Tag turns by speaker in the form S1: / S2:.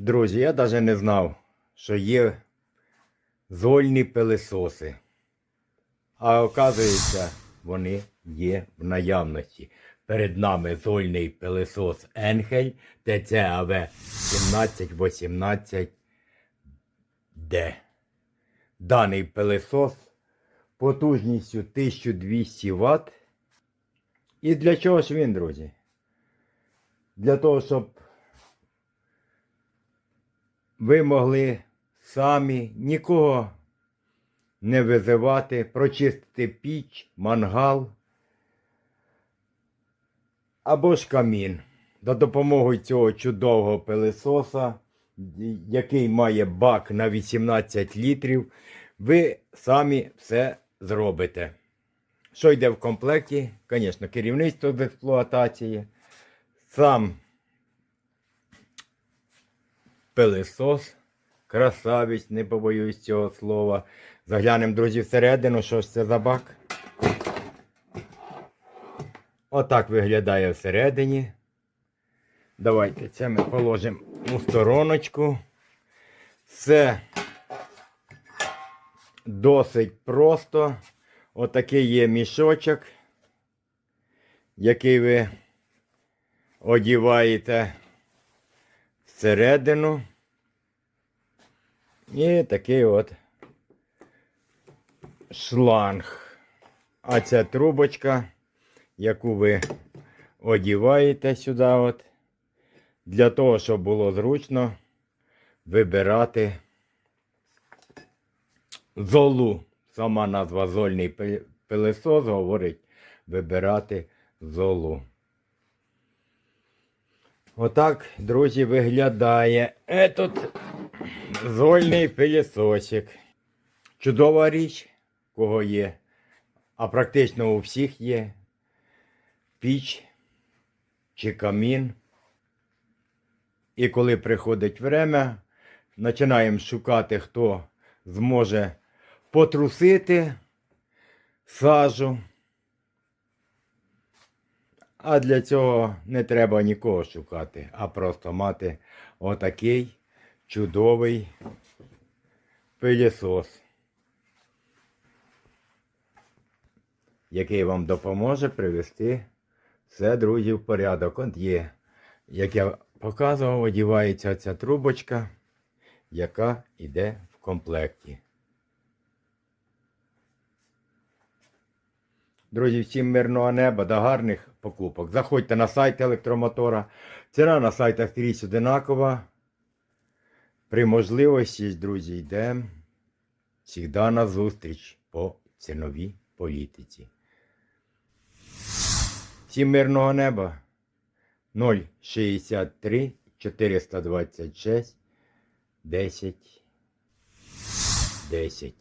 S1: Друзі, я навіть не знав, що є зольні пилисоси. А оказується, вони є в наявності. Перед нами зольний пилисос Енхель ТЦАВ 1718D. Даний пилисос потужністю 1200 Вт. І для чого ж він, друзі? Для того, щоб ви могли самі нікого не визивати, прочистити піч, мангал або ж камін. За допомогою цього чудового пилисоса, який має бак на 18 літрів, ви самі все зробите. Що йде в комплекті? Звісно, керівництво з експлуатації, сам пилисос, красавець, не побоюсь цього слова. Заглянемо, друзі, всередину, що ж це за бак. Отак виглядає всередині. Давайте це ми положимо у стороночку. Це досить просто. Отакий є мішочок, який ви одіваєте всередину. І такий от шланг. А ця трубочка, яку ви одіваєте сюди, от, для того, щоб було зручно вибирати золу. Сама назва зольний пи- пилисос говорить вибирати золу. Отак, друзі, виглядає этот зольний пилісосик. Чудова річ, кого є, а практично у всіх є піч чи камін. І коли приходить время, починаємо шукати, хто зможе потрусити сажу. А для цього не треба нікого шукати, а просто мати отакий чудовий пилісос, який вам допоможе привести все, друзі, в порядок. От є, як я показував, одівається ця трубочка, яка йде в комплекті. Друзі, всім мирного неба та гарних покупок. Заходьте на сайт електромотора. Ціна на сайтах скрізь одинакова. При можливості, друзі, йдемо завжди на зустріч по ціновій політиці. Всім мирного неба 063 426 10 10.